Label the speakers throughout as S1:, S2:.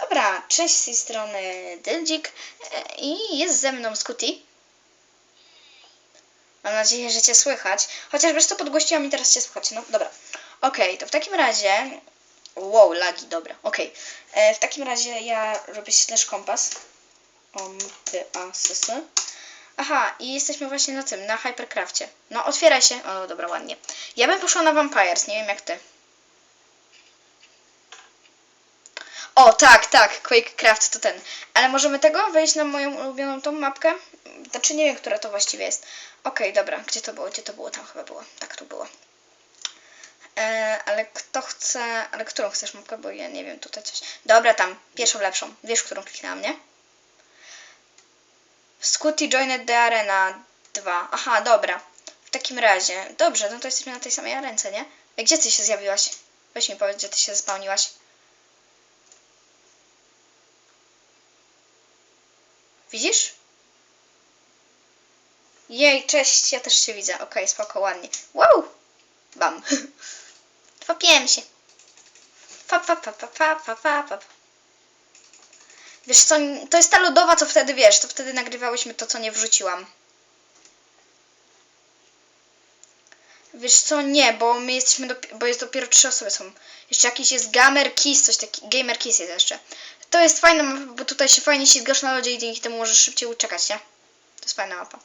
S1: Dobra, cześć z tej strony Dyldzik e, i jest ze mną Scooty. Mam nadzieję, że Cię słychać. Chociaż wiesz co, podgłościłam i teraz Cię słychać. No dobra. Okej, to w takim razie... Wow, lagi, dobra, okej. E, W takim razie ja robię slash kompas. Om, ty, a, s, s. Aha, i jesteśmy właśnie na tym, na Hypercrafcie. No, otwieraj się. O, dobra, ładnie. Ja bym poszła na Vampires, nie wiem jak Ty. O, tak, tak, QuakeCraft to ten. Ale możemy tego wejść na moją ulubioną tą mapkę? Znaczy nie wiem, która to właściwie jest. Okej, dobra, gdzie to było? Gdzie to było? Tam chyba było. Tak, tu było. E, ale kto chce... Ale którą chcesz mapkę? Bo ja nie wiem, tutaj coś... Dobra, tam. Pierwszą, lepszą. Wiesz, którą kliknęłam, nie? Scooty joined the arena 2. Aha, dobra. W takim razie. Dobrze, no to jesteśmy na tej samej arence, nie? Gdzie ty się zjawiłaś? Weź mi powiedz, gdzie ty się spełniłaś. Widzisz? Jej, cześć, ja też się widzę. Okej, spoko, ładnie. Wow! Bam. Fapiłem się. Fap, fap, fap, fap, fap, fap, fap, fap. Wiesz co, to jest ta lodowa, co wtedy, wiesz, to wtedy nagrywałyśmy to, co nie wrzuciłam. Wiesz co, nie, bo my jesteśmy, bo jest dopiero trzy osoby są. Jeszcze jakiś jest Gamer Kiss, coś takiego, Gamer Kiss jest jeszcze. To jest fajna mapa, bo tutaj się fajnie ślizgasz na lodzie i dzięki temu możesz szybciej uciekać, nie? To jest fajna mapa.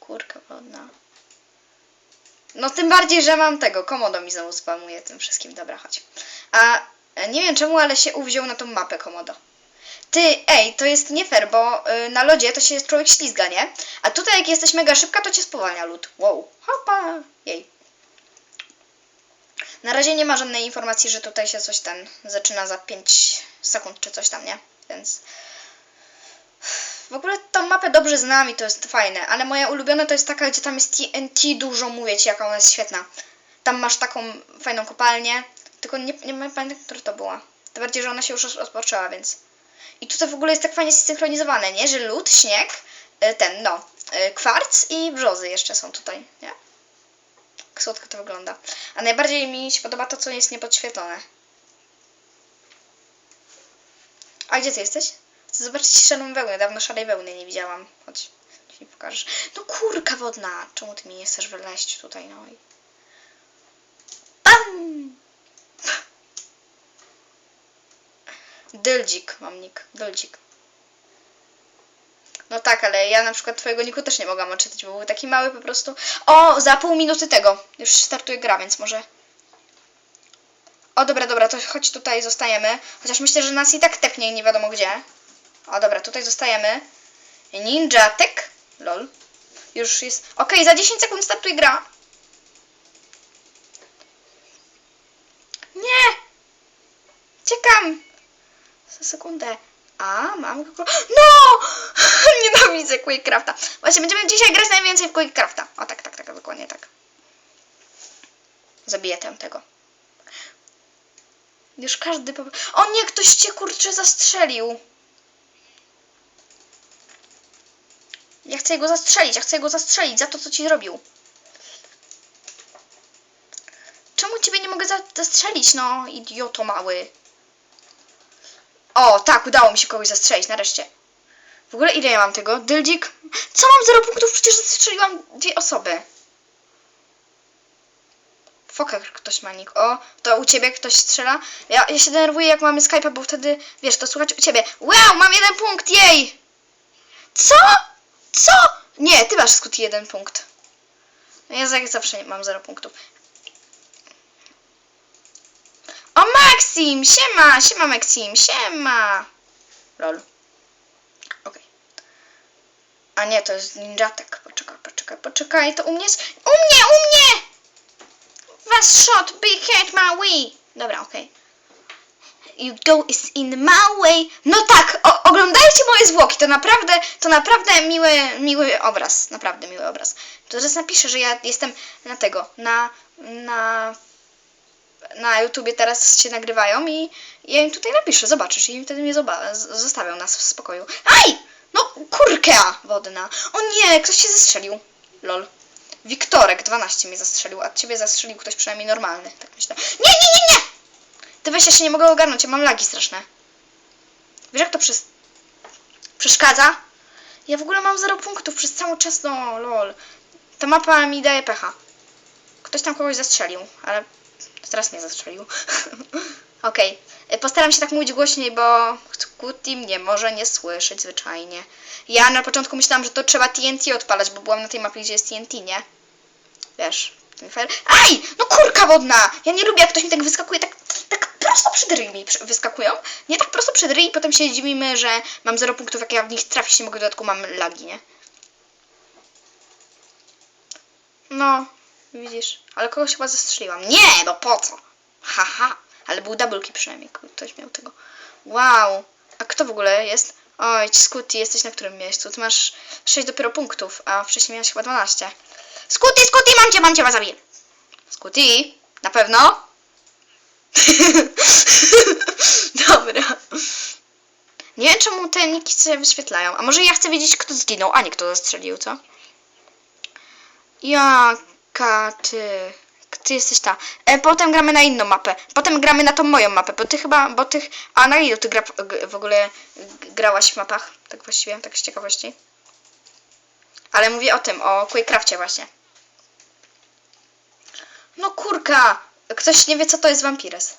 S1: Kurka wodna. No tym bardziej, że mam tego, Komodo mi znowu spamuje tym wszystkim. Dobra, chodź. A e, nie wiem czemu, ale się uwziął na tą mapę Komodo. Ty, ej, to jest nie fair, bo y, na lodzie to się człowiek ślizga, nie? A tutaj jak jesteś mega szybka, to cię spowalnia lód. Wow, hopa, jej. Na razie nie ma żadnej informacji, że tutaj się coś ten zaczyna za 5 sekund czy coś tam, nie? Więc w ogóle tą mapę dobrze znam i to jest fajne, ale moja ulubiona to jest taka, gdzie tam jest TNT dużo, mówię ci, jaka ona jest świetna. Tam masz taką fajną kopalnię, tylko nie, nie pamiętam, która to była. Tym bardziej, że ona się już roz- rozpoczęła, więc... I tutaj w ogóle jest tak fajnie zsynchronizowane, nie? Że lód, śnieg, y, ten, no, y, kwarc i brzozy jeszcze są tutaj, nie? Słodko to wygląda. A najbardziej mi się podoba to, co jest niepodświetlone. A gdzie ty jesteś? Chcę zobaczyć szarą wełnę. Dawno szarej wełny nie widziałam. Chodź, ci pokażesz. No kurka wodna! Czemu ty mi nie chcesz wyleść tutaj, no i... Bam! Dyldzik mam nick. Dyldzik. No tak, ale ja na przykład twojego niku też nie mogłam odczytać, bo był taki mały po prostu. O, za pół minuty tego. Już startuje gra, więc może... O, dobra, dobra, to chodź tutaj, zostajemy. Chociaż myślę, że nas i tak tepnie nie wiadomo gdzie. O, dobra, tutaj zostajemy. Ninja Tech. Lol. Już jest... Okej, za 10 sekund startuje gra. Nie! Ciekam! Za sekundę. A, mam go... No! Nienawidzę Quakecrafta. Właśnie, będziemy dzisiaj grać najwięcej w Quakecrafta. O, tak, tak, tak, dokładnie tak. Zabiję tam tego. Już każdy... O nie, ktoś cię kurczę zastrzelił. Ja chcę go zastrzelić, ja chcę go zastrzelić za to, co ci zrobił. Czemu ciebie nie mogę za- zastrzelić, no, idioto mały? O, tak, udało mi się kogoś zastrzelić, nareszcie. W ogóle ile ja mam tego? Dyldzik? Co mam 0 punktów? Przecież zastrzeliłam dwie osoby. Foker ktoś ma nick. O, to u ciebie ktoś strzela? Ja, ja się denerwuję jak mamy Skype'a, bo wtedy, wiesz, to słuchać u ciebie. Wow, mam jeden punkt, jej! Co? Co? Nie, ty masz skut jeden punkt. No Ja jak zawsze mam 0 punktów. O, Maxim! Siema! Siema, Maxim! Siema! Lol. A nie, to jest ninjatek. Poczekaj, poczekaj, poczekaj. To u mnie jest... U mnie, u mnie! Was shot, big hit my way. Dobra, okej. You go is in my way. No tak, o, oglądajcie moje zwłoki. To naprawdę, to naprawdę miły, miły obraz. Naprawdę miły obraz. To teraz napiszę, że ja jestem na tego, na, na, na YouTubie teraz się nagrywają i ja im tutaj napiszę, zobaczysz. I wtedy mnie zostawią nas w spokoju. Aj! No, kurka wodna. O nie, ktoś się zestrzelił. Lol. Wiktorek 12 mnie zastrzelił, a ciebie zastrzelił ktoś przynajmniej normalny, tak myślę. Nie, nie, nie, nie! Ty weź, ja się nie mogę ogarnąć, ja mam lagi straszne. Wiesz jak to przez... przeszkadza? Ja w ogóle mam 0 punktów przez cały czas, no lol. Ta mapa mi daje pecha. Ktoś tam kogoś zastrzelił, ale teraz mnie zastrzelił. Okej, y, postaram się tak mówić głośniej, bo Kuti mnie może nie słyszeć zwyczajnie. Ja na początku myślałam, że to trzeba TNT odpalać, bo byłam na tej mapie, gdzie jest TNT, nie? Wiesz, ten fair... Aj! No kurka wodna! Ja nie lubię, jak ktoś mi tak wyskakuje, tak, tak prosto przed ryj mi wyskakują. Nie tak prosto przed ryj i potem się dziwimy, że mam 0 punktów, jak ja w nich trafić nie mogę, w dodatku mam lagi, nie? No, widzisz. Ale kogoś chyba zastrzeliłam. Nie, no po co? Haha. Ale był double kill przynajmniej. Ktoś miał tego. Wow. A kto w ogóle jest? Oj, Scooty, jesteś na którym miejscu? Ty masz 6 dopiero punktów, a wcześniej miałeś chyba 12. Scooty, Scooty, mam cię, mam cię, was zabiję. Scooty? Na pewno? Dobra. Nie wiem, czemu te niki sobie wyświetlają. A może ja chcę wiedzieć, kto zginął, a nie kto zastrzelił, co? Jaka ty. Ty jesteś ta. E, potem gramy na inną mapę. Potem gramy na tą moją mapę, bo ty chyba, bo ty. A na ile ty gra, w ogóle grałaś w mapach? Tak właściwie, tak z ciekawości. Ale mówię o tym, o Quakecrafcie właśnie. No kurka! Ktoś nie wie, co to jest Vampires.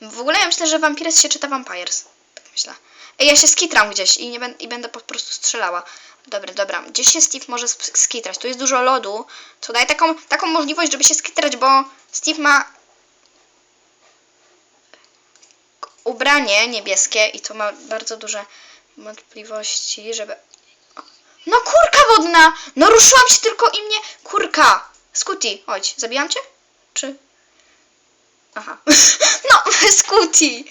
S1: W ogóle ja myślę, że Vampires się czyta Vampires. Tak myślę. Ej, ja się skitram gdzieś i, nie ben, i będę po prostu strzelała. Dobra, dobra. Gdzieś się Steve może sk- skitrać. Tu jest dużo lodu, co daje taką, taką możliwość, żeby się skitrać, bo Steve ma ubranie niebieskie i to ma bardzo duże wątpliwości, żeby... No kurka wodna! No ruszyłam się tylko i mnie... Kurka! Scooty, chodź. Zabijam cię? Czy... Aha. No, Scooty!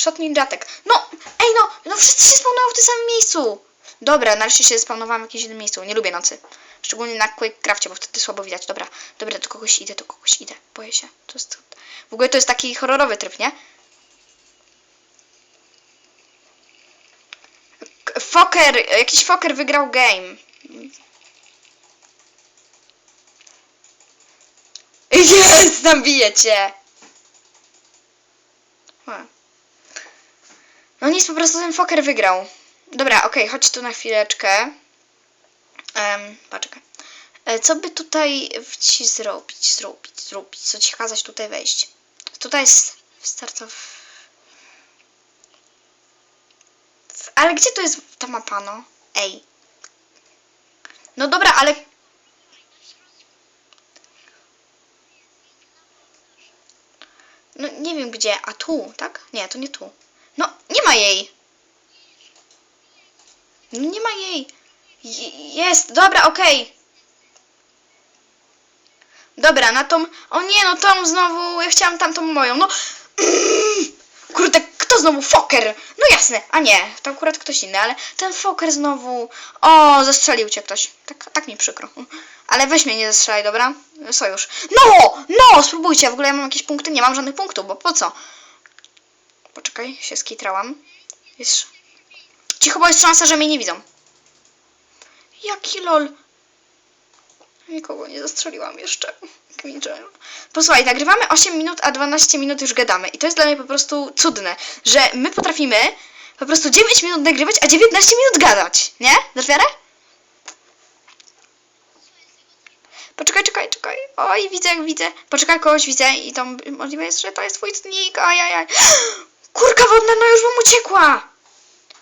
S1: Shot ninjatek. No, ej no, no wszyscy się spawnują w tym samym miejscu. Dobra, nareszcie się spawnowałam w jakimś innym miejscu. Nie lubię nocy. Szczególnie na Quakecrafcie, bo wtedy słabo widać. Dobra, dobra, do kogoś idę, do kogoś idę. Boję się. To jest... W ogóle to jest taki horrorowy tryb, nie? Foker, jakiś Foker wygrał game. Jest, nabijecie. No nic, po prostu ten Foker wygrał. Dobra, okej, chodź tu na chwileczkę. Um, Co by tutaj ci zrobić, zrobić, zrobić? Co ci kazać tutaj wejść? Tutaj jest startow... Ale gdzie to jest ta mapa, no? Ej. No dobra, ale... No nie wiem gdzie, a tu, tak? Nie, to nie tu. No, nie ma jej. No nie ma jej. Je- Jest, dobra, okej. Dobra, na tą... O nie, no tą znowu... Ja chciałam tamtą moją, no... Kurde, kto znowu? Foker! No jasne, a nie, to akurat ktoś inny, ale ten Foker znowu... O, zastrzelił cię ktoś. Tak, tak mi przykro. Ale weź mnie nie zastrzelaj, dobra? Sojusz. No! No! Spróbujcie, w ogóle ja mam jakieś punkty? Nie mam żadnych punktów, bo po co? Poczekaj, się skitrałam. Jest... Cicho, bo jest szansa, że mnie nie widzą. Jaki lol. Nikogo nie zastrzeliłam jeszcze. Kmiczę. Posłuchaj, nagrywamy 8 minut, a 12 minut już gadamy. I to jest dla mnie po prostu cudne, że my potrafimy po prostu 9 minut nagrywać, a 19 minut gadać. Nie? Dasz wiarę? Poczekaj, czekaj, czekaj. Oj, widzę, widzę. Poczekaj, kogoś widzę i to możliwe jest, że to jest twój nick. Ajajaj. Kurka wodna, no już bym uciekła.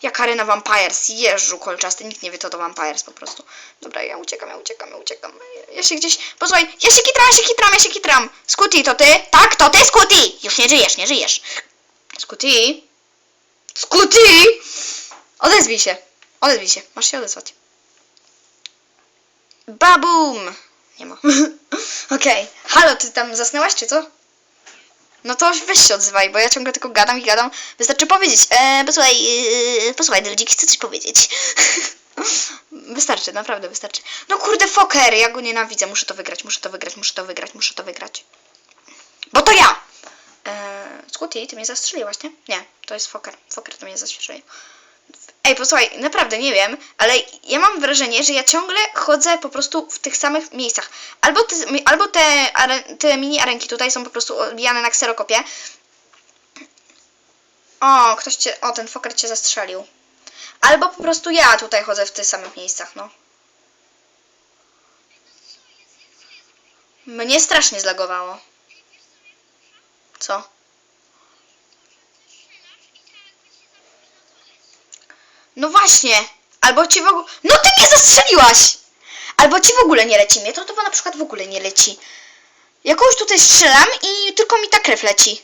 S1: Jak arena Vampires. Jeżu kolczasty. Nikt nie wie, co to Vampires po prostu. Dobra, ja uciekam, ja uciekam, ja uciekam. Ja się gdzieś... Posłuchaj, ja się kitram, ja się kitram, ja się kitram. Scooty, to ty? Tak, to ty, Scooty! Już nie żyjesz, nie żyjesz. Scooty? Scooty! Odezwij się. Odezwij się. Masz się odezwać. Babum! Nie ma. Okej. Halo, ty tam zasnęłaś, czy co? No to weź się odzywaj, bo ja ciągle tylko gadam i gadam. Wystarczy powiedzieć. E, posłuchaj, e, posłuchaj, Drodzik, chcę coś powiedzieć. wystarczy, naprawdę wystarczy. No kurde, Foker, ja go nienawidzę. Muszę to wygrać, muszę to wygrać, muszę to wygrać, muszę to wygrać. Bo to ja! E, Scooty, ty mnie zastrzeliłaś, nie? Nie, to jest Foker. Foker to mnie zastrzelił. Ej, posłuchaj, naprawdę nie wiem, ale ja mam wrażenie, że ja ciągle chodzę po prostu w tych samych miejscach. Albo te, albo te, te mini arenki tutaj są po prostu odbijane na kserokopie. O, ktoś cię, o, ten foker cię zastrzelił. Albo po prostu ja tutaj chodzę w tych samych miejscach, no. Mnie strasznie zlagowało. Co? No właśnie. Albo ci w ogóle... No ty mnie zastrzeliłaś! Albo ci w ogóle nie leci mnie. To to na przykład w ogóle nie leci. Jakąś tutaj strzelam i tylko mi ta krew leci.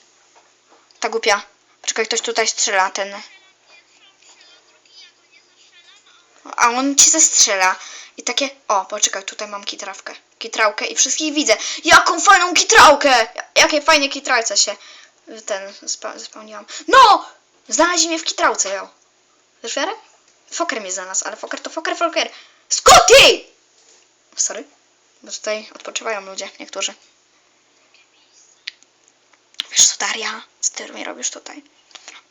S1: Ta głupia. Poczekaj, ktoś tutaj strzela, ten... A on ci zastrzela. I takie, o, poczekaj, tutaj mam kitrawkę. Kitrałkę i wszystkich widzę. Jaką fajną kitrałkę! Jakie fajnie kitrałce się ten spa, spełniłam. No! Znaleźli mnie w kitrałce, jo. Wiesz wiarę? Foker mnie znalazł, ale foker to foker, foker. Scotty! Sorry, bo tutaj odpoczywają ludzie, niektórzy. Wiesz co, Daria? Co ty mi robisz tutaj?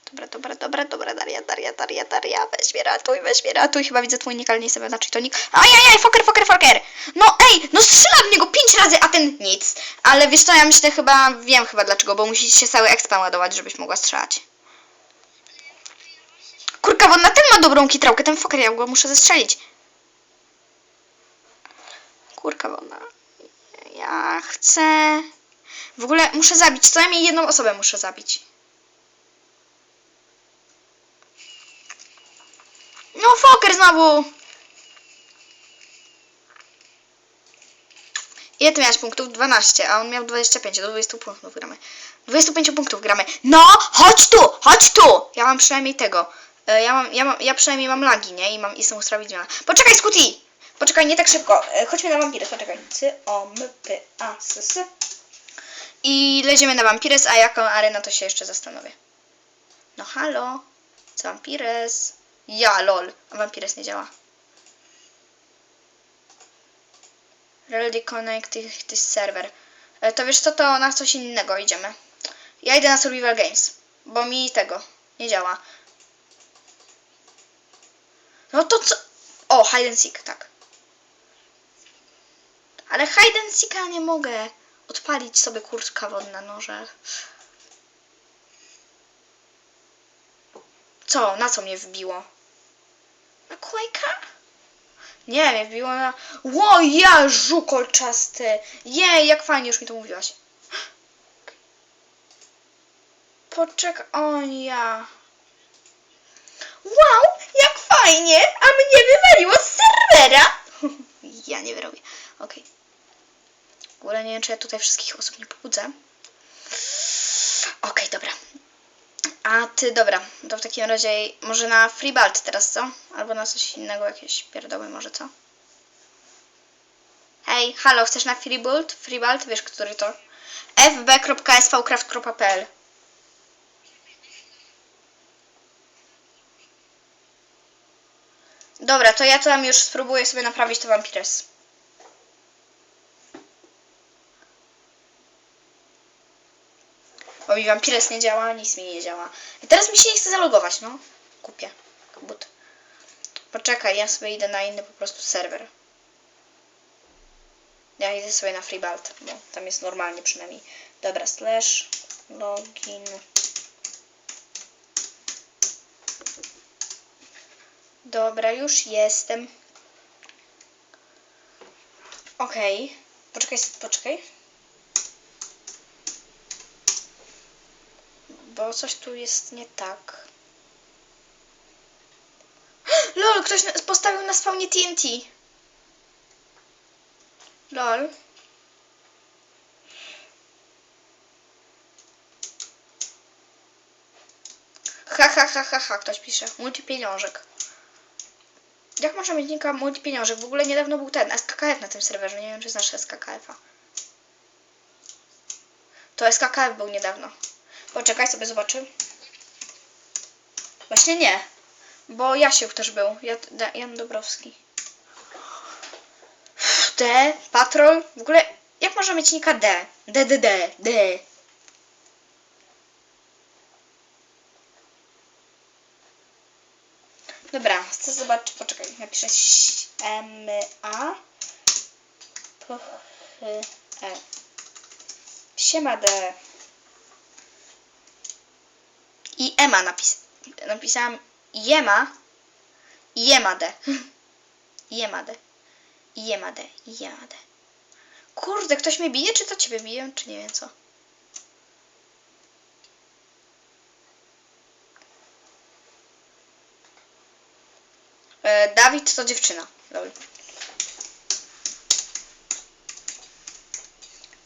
S1: Dobra, dobra, dobra, dobra, Daria, Daria, Daria, Daria, weź mnie ratuj, weź mnie ratuj. Chyba widzę twój nick, ale nie sobie znaczy to nick. Ajajaj, foker, foker, foker! No ej, no strzelam w niego pięć razy, a ten nic. Ale wiesz co, ja myślę chyba, wiem chyba dlaczego, bo musi się cały expa ładować, żebyś mogła strzelać. Kurka wodna, ten ma dobrą kitrałkę, ten foker, ja go muszę zestrzelić. Kurka wodna. Ja chcę... W ogóle muszę zabić, co najmniej jedną osobę muszę zabić. No, Foker znowu! Ile ty miałeś punktów? 12, a on miał 25, do 20 punktów gramy. 25 punktów gramy. No, chodź tu, chodź tu! Ja mam przynajmniej tego. E, Ja mam, ja mam, ja przynajmniej mam lagi, nie? I mam, jestem usprawiedliwiona. Poczekaj, Scooty! Poczekaj, nie tak szybko. E, Chodźmy na wampirys, poczekaj. C, O, M, P, A, S, S. I leziemy na wampirys, a jaką arenę to się jeszcze zastanowię. No halo, co wampirys? Ja, lol. A wampirys nie działa. Ready connect this server. E, To wiesz co, to na coś innego idziemy. Ja idę na Survival Games, bo mi tego nie działa. No to co? O, hide and seek, tak. Ale hide and seeka nie mogę odpalić sobie kurtka wodna noże. Co? Na co mnie wbiło? Na Quake'a? Nie, mnie wbiło na... Ło, ja, żukolczasty! Jej, jak fajnie, już mi to mówiłaś. Poczekaj, o ja. Wow, jak fajnie, a mnie wywaliło z serwera. ja nie wyrobię. Okej. W ogóle nie wiem, czy ja tutaj wszystkich osób nie pobudzę. Okej, dobra. A ty, dobra, to w takim razie może na Freebalt teraz, co? Albo na coś innego, jakieś pierdoły może, co? Hej, halo, chcesz na Freebalt? Freebalt, wiesz, który to? fb.svcraft.pl Dobra, to ja tam już spróbuję sobie naprawić to Vampires. Bo mi Vampires nie działa, nic mi nie działa. I teraz mi się nie chce zalogować, no. Kupię. But. Poczekaj, ja sobie idę na inny po prostu serwer. Ja idę sobie na Freebalt, bo tam jest normalnie przynajmniej. Dobra, slash login. Dobra, już jestem. Okej. Poczekaj, poczekaj. Bo coś tu jest nie tak. LOL, ktoś postawił na spawnie TNT. LOL. Ha, ha, ha, ha, ha, ktoś pisze. Multipieniążek. Jak można mieć linka multipieniążek? W ogóle niedawno był ten SKKF na tym serwerze. Nie wiem, czy znasz SKKF-a. To SKKF był niedawno. Poczekaj, sobie zobaczy. Właśnie nie. Bo Jasiuk też był. Jan Dobrowski. D, Patrol. W ogóle, jak można mieć nika D? D, D, D, D. Zobaczyć, poczekaj, napiszę M, A, P, H, E. I Ema napis napisałam Jema. Jemadę. Jemadę. Jemadę. Jemadę. Kurde, ktoś mnie bije, czy to ciebie bije, czy nie wiem co. Dawid to dziewczyna. Lol.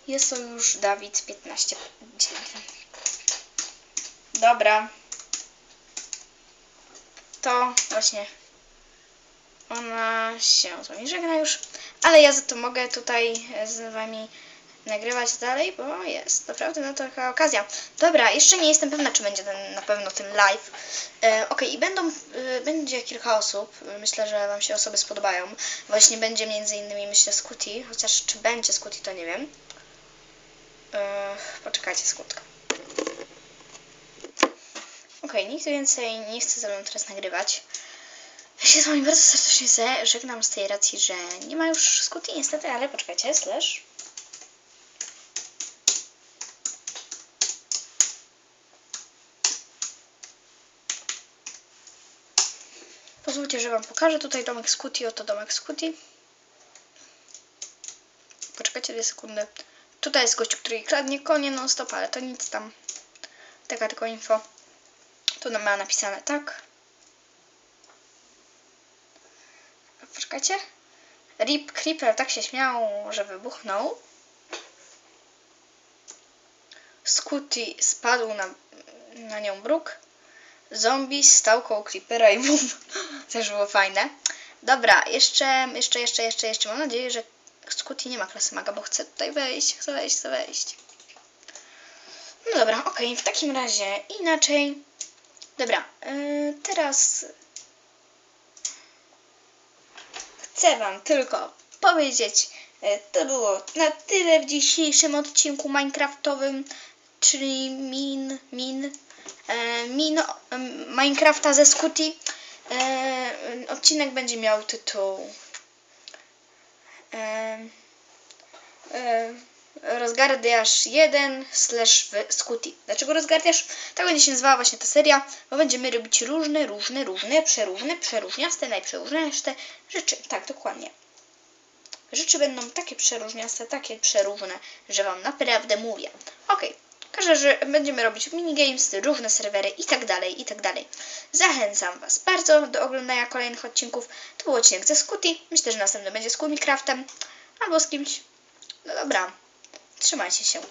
S1: Jest to już Dawid 15. Dobra. To właśnie ona się z wami żegna już, ale ja za to mogę tutaj z wami nagrywać dalej, bo jest naprawdę no to taka okazja. Dobra, jeszcze nie jestem pewna, czy będzie ten, na pewno ten live. E, ok, i będą, e, będzie kilka osób. Myślę, że wam się osoby spodobają. Właśnie będzie między innymi, myślę, Scooty, chociaż czy będzie Scooty, to nie wiem. E, poczekajcie, skutkę. Okej, nikt więcej nie chce ze mną teraz nagrywać. Ja się z wami bardzo serdecznie żegnam z tej racji, że nie ma już Scooty niestety, ale poczekajcie, slash. Pozwólcie, że wam pokażę tutaj domek Scooty, oto domek Scooty. Poczekajcie dwie sekundy. Tutaj jest gościu, który kradnie konie non stop, ale to nic tam. Taka tylko info. Tu ma napisane tak. Poczekajcie. Rip Creeper tak się śmiał, że wybuchnął. Scooty spadł na, na nią bruk. Zombie stał koło Creepera i bum. Też było fajne. Dobra, jeszcze, jeszcze, jeszcze, jeszcze, jeszcze. Mam nadzieję, że Scooty nie ma klasy maga, bo chcę tutaj wejść, chcę wejść, chcę wejść. No dobra, okej, w takim razie inaczej. Dobra, yy, teraz chcę Wam tylko powiedzieć, e, to było na tyle w dzisiejszym odcinku Minecraftowym, czyli min, min, e, min e, Minecrafta ze Scooty. E, odcinek będzie miał tytuł e, Rozgardiasz 1 slash Scooty. Dlaczego rozgardiasz? Tak będzie się nazywała właśnie ta seria, bo będziemy robić różne, różne, różne, przeróżne, przeróżniaste, najprzeróżniaste rzeczy. Tak, dokładnie. Rzeczy będą takie przeróżniaste, takie przeróżne, że Wam naprawdę mówię. Okej. Każę, że będziemy robić minigames, różne serwery i tak dalej, i tak. Zachęcam Was bardzo do oglądania kolejnych odcinków. To był odcinek ze Scooty. Myślę, że następny będzie z Coolmicraftem albo z kimś. No dobra. Trzymajcie się.